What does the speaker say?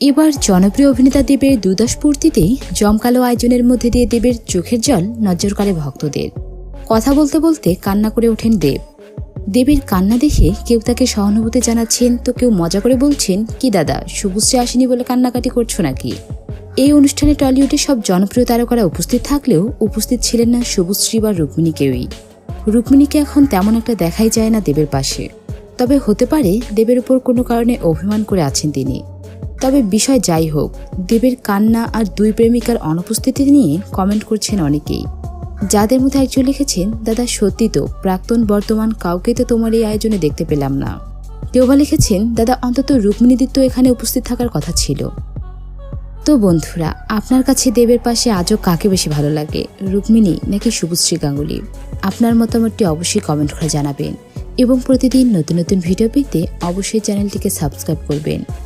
এবার জনপ্রিয় অভিনেতা দেবের পূর্তিতে জমকালো আয়োজনের মধ্যে দিয়ে দেবের চোখের জল নজর কাড়ে ভক্তদের। কথা বলতে বলতে কান্না করে ওঠেন দেব। দেবের কান্না দেখে কেউ তাকে সহানুভূতি জানাচ্ছেন তো কেউ মজা করে বলছেন, কি দাদা শুভশ্রী আসেনি বলে কান্নাকাটি করছ নাকি? এই অনুষ্ঠানে টলিউডের সব জনপ্রিয় তারকারা উপস্থিত থাকলেও উপস্থিত ছিলেন না শুভশ্রী বা রুক্মিণী কেউই। রুক্মিণীকে এখন তেমন একটা দেখাই যায় না দেবের পাশে। তবে হতে পারে দেবের উপর কোনো কারণে অভিমান করে আছেন তিনি। তবে বিষয় যাই হোক, দেবের কান্না আর দুই প্রেমিকার অনুপস্থিতি নিয়ে কমেন্ট করছেন অনেকেই। যাদের মধ্যে একজন লিখেছেন, দাদা, সত্যি তো, প্রাক্তন বর্তমান কাউকে তো তোমার এই আয়োজনে দেখতে পেলাম না। কেউ বা লিখেছেন, দাদা, অন্তত রুক্মিণীদিত্য এখানে উপস্থিত থাকার কথা ছিল। তো বন্ধুরা, আপনার কাছে দেবের পাশে আজও কাকে বেশি ভালো লাগে, রুক্মিণী নাকি শুভশ্রী গাঙ্গুলি আপনার মতামতটি অবশ্যই কমেন্ট করে জানাবেন। এবং প্রতিদিন নতুন নতুন ভিডিও পেতে অবশ্যই চ্যানেলটিকে সাবস্ক্রাইব করবেন।